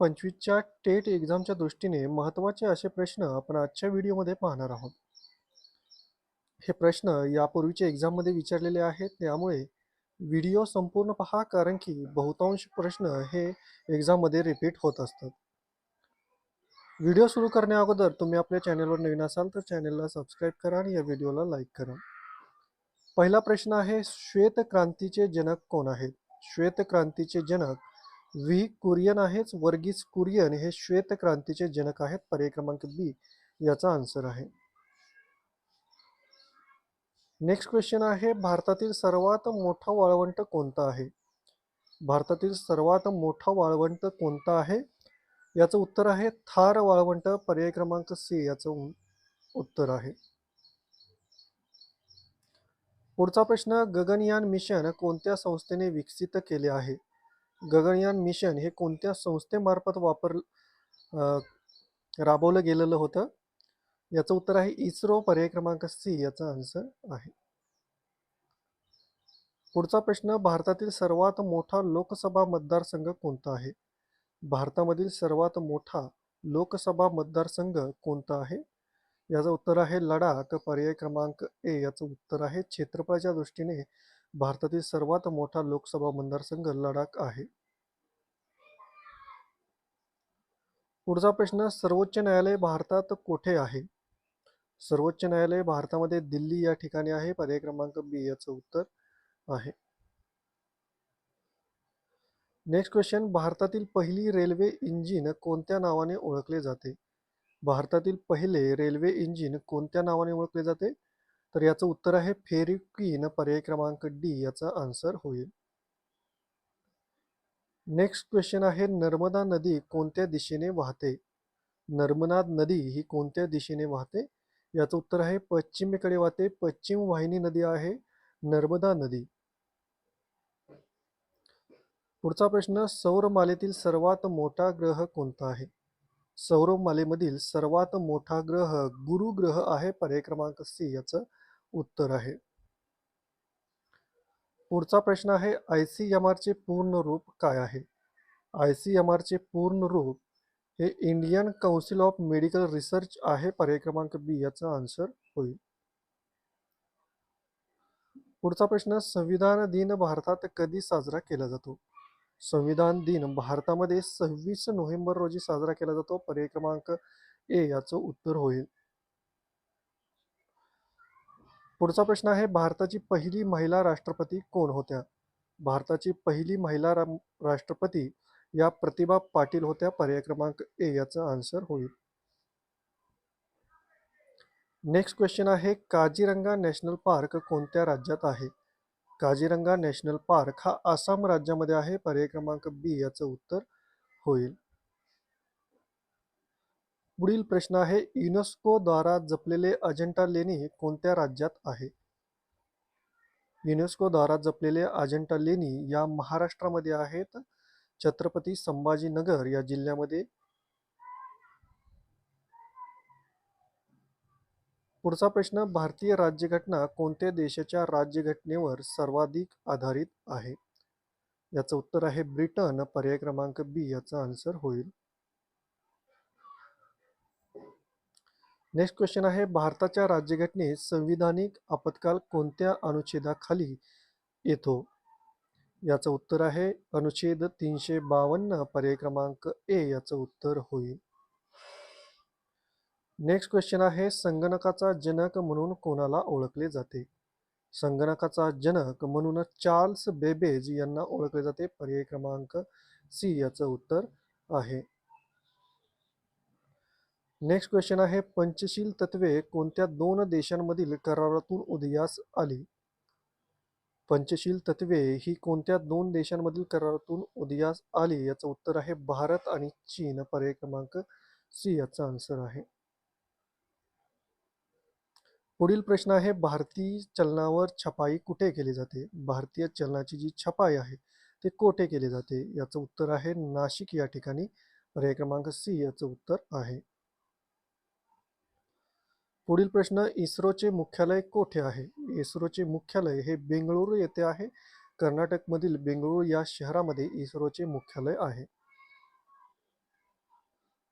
पंचवीसच्या TET एक्झामच्या दृष्टीने महत्त्वाचे असे प्रश्न आपण आजच्या व्हिडिओमध्ये पाहणार आहोत. हे प्रश्न यापूर्वीच्या एक्झाममध्ये विचारलेले आहेत. त्यामुळे व्हिडिओ संपूर्ण पहा कारण की बहुतांश प्रश्न हे एक्झाममध्ये रिपीट होत असतात. व्हिडिओ सुरू करण्या अगोदर तुम्ही आपल्या चॅनलवर नवीन असाल तर चॅनलला सबस्क्राईब करा आणि या व्हिडिओला लाईक करा. पहिला प्रश्न आहे श्वेत क्रांतीचे जनक कोण आहेत? श्वेत क्रांतीचे जनक व्ही कुरियन आहेच वर्गीस कुरियन हे श्वेत क्रांतीचे जनक आहेत पर्याय क्रमांक बी याचा आन्सर आहे. नेक्स्ट क्वेश्चन आहे भारतातील सर्वात मोठा वाळवंट कोणता आहे? भारतातील सर्वात मोठा वाळवंट कोणता आहे? याचं उत्तर आहे थार वाळवंट पर्याय क्रमांक सी याचं उत्तर आहे. पुढचा प्रश्न गगनयान मिशन कोणत्या संस्थेने विकसित केले आहे? गगनयान मिशन हे कोणत्या संस्थेमार्फत वापर राबवलं गेलेलं होतं? याचं उत्तर आहे इस्रो पर्याय क्रमांक सी याचा आन्सर आहे. पुढचा प्रश्न भारतातील सर्वात मोठा लोकसभा मतदारसंघ कोणता आहे? भारतामधील सर्वात मोठा लोकसभा मतदारसंघ कोणता आहे? याचं उत्तर आहे लडाख पर्याय क्रमांक ए याचं उत्तर आहे क्षेत्रफळाच्या दृष्टीने भारतातील सर्वात मोठा लोकसभा मतदारसंघ लडाख आहे. पुढचा प्रश्न सर्वोच्च न्यायालय भारतात कोठे आहे? सर्वोच्च न्यायालय भारतामध्ये दिल्ली या ठिकाणी आहे. पर्याय क्रमांक बी याचं उत्तर आहे. नेक्स्ट क्वेश्चन भारतातील पहिली रेल्वे इंजिन कोणत्या नावाने ओळखले जाते? भारतातील पहिले रेल्वे इंजिन कोणत्या नावाने ओळखले जाते? तर याचं उत्तर आहे फेरिक्विन पर्याय क्रमांक डी याचा आन्सर होईल. नेक्स्ट क्वेश्चन आहे नर्मदा नदी कोणत्या दिशेने वाहते? नर्मदा नदी ही कोणत्या दिशेने वाहते? याचं उत्तर आहे पश्चिमेकडे वाहते पश्चिम वाहिनी नदी आहे नर्मदा नदी. पुढचा प्रश्न सौरमालेतील सर्वात मोठा ग्रह कोणता आहे? सौरमालेमधील सर्वात मोठा ग्रह गुरु ग्रह आहे पर्याय क्रमांक सी याचं उत्तर आहे. पुढचा प्रश्न आहे आय सी एम आरचे पूर्ण रूप काय आहे? आय सी एम आरचे पूर्ण रूप हे Indian council of medical research आहे पर्याय क्रमांक बी याचा आन्सर होईल. पुढचा प्रश्न संविधान दिन भारतात कधी साजरा केला जातो? संविधान दिन भारतामध्ये सव्वीस नोव्हेंबर रोजी साजरा केला जातो पर्याय क्रमांक ए याचं उत्तर होईल. पुढचा प्रश्न आहे भारताची पहिली महिला राष्ट्रपती कोण होत्या? भारताची पहिली महिला रा- राष्ट्रपती या प्रतिभा पाटील होत्या. पर्याय क्रमांक ए याचा आन्सर होईल. नेक्स्ट क्वेश्चन आहे काजीरंगा नॅशनल पार्क कोणत्या राज्यात आहे? काजीरंगा नॅशनल पार्क हा आसाम राज्यामध्ये आहे. पर्याय क्रमांक बी याचं उत्तर होईल. पुढील प्रश्न आहे युनेस्कोद्वारा जपलेले अजंठा लेणी कोणत्या राज्यात आहे? युनेस्कोद्वारा जपलेले अजंठा लेणी या महाराष्ट्रामध्ये आहेत. छत्रपती संभाजीनगर या जिल्ह्यामध्ये. पुढचा प्रश्न भारतीय राज्यघटना कोणत्या देशाच्या राज्यघटनेवर सर्वाधिक आधारित आहे? याचं उत्तर आहे ब्रिटन पर्याय क्रमांक बी याचा आन्सर होईल. नेक्स्ट क्वेश्चन आहे भारताच्या राज्यघटनेत संविधानिक आपत्काल कोणत्या अनुच्छेदाखाली येतो? याचं उत्तर आहे अनुच्छेद तीनशे बावन्न पर्याय क्रमांक ए याचं उत्तर होईल. नेक्स्ट क्वेश्चन आहे संगणकाचा जनक म्हणून कोणाला ओळखले जाते? संगणकाचा जनक म्हणून चार्ल्स बेबेज यांना ओळखले जाते पर्याय क्रमांक सी याचं उत्तर आहे. नेक्स्ट क्वेश्चन आहे पंचशील तत्वे कोणत्या दोन देशांमधील करारातून उदयास आली? पंचशील तत्वे ही कोणत्या दोन देशांमधील करारातून उदयास आली? याचं उत्तर आहे भारत आणि चीन. पर्याय क्रमांक सी. याचा आन्सर आहे. पुढील प्रश्न आहे भारतीय चलनावर छपाई कुठे केली जाते? भारतीय चलनाची जी छपाई आहे ते कोठे केले जाते? याचं उत्तर आहे नाशिक या ठिकाणी. पर्याय क्रमांक सी. याचं उत्तर आहे. पुढील प्रश्न इस्रोचे मुख्यालय कोठे आहे? इस्रोचे मुख्यालय हे बेंगळुरू येथे आहे. कर्नाटकमधील बेंगळुरू या शहरामध्ये इस्रोचे मुख्यालय आहे.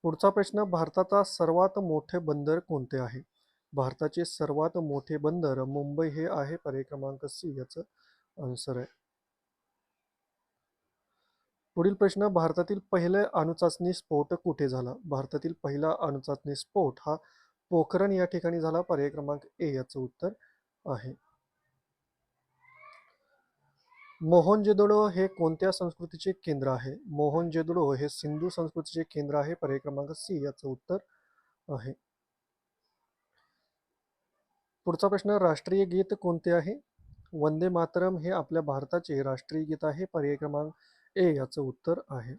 पुढचा प्रश्न भारताचा सर्वात मोठे बंदर कोणते आहे? भारताचे सर्वात मोठे बंदर मुंबई हे आहे पर्याय क्रमांक सी याचं आन्सर आहे. पुढील प्रश्न भारतातील पहिले अणुचाचणी स्फोट कुठे झाला? भारतातील पहिला अणुचाचणी स्फोट हा पोखरण या ठिकाणी झाला पर्याय क्रमांक ए याचं उत्तर आहे. मोहनजेदोडो हे कोणत्या संस्कृतीचे केंद्र आहे? मोहनजेदोडो हे सिंधू संस्कृतीचे केंद्र आहे पर्याय क्रमांक सी याचं उत्तर आहे. पुढचा प्रश्न राष्ट्रीय गीत कोणते आहे? वंदे मातरम हे आपल्या भारताचे राष्ट्रीय गीत आहे पर्याय क्रमांक ए याचं उत्तर आहे.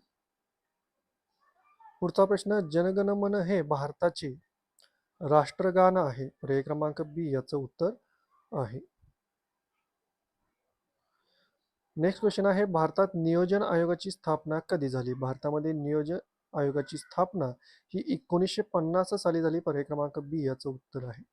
पुढचा प्रश्न जनगणमन हे भारताचे राष्ट्रगान आहे. पर्याय क्रमांक बी याचं उत्तर आहे. नेक्स्ट क्वेश्चन आहे भारतात नियोजन आयोगाची स्थापना कधी झाली? भारतामध्ये नियोजन आयोगाची स्थापना ही एकोणीसशे पन्नास साली झाली. पर्याय क्रमांक बी याचं उत्तर आहे.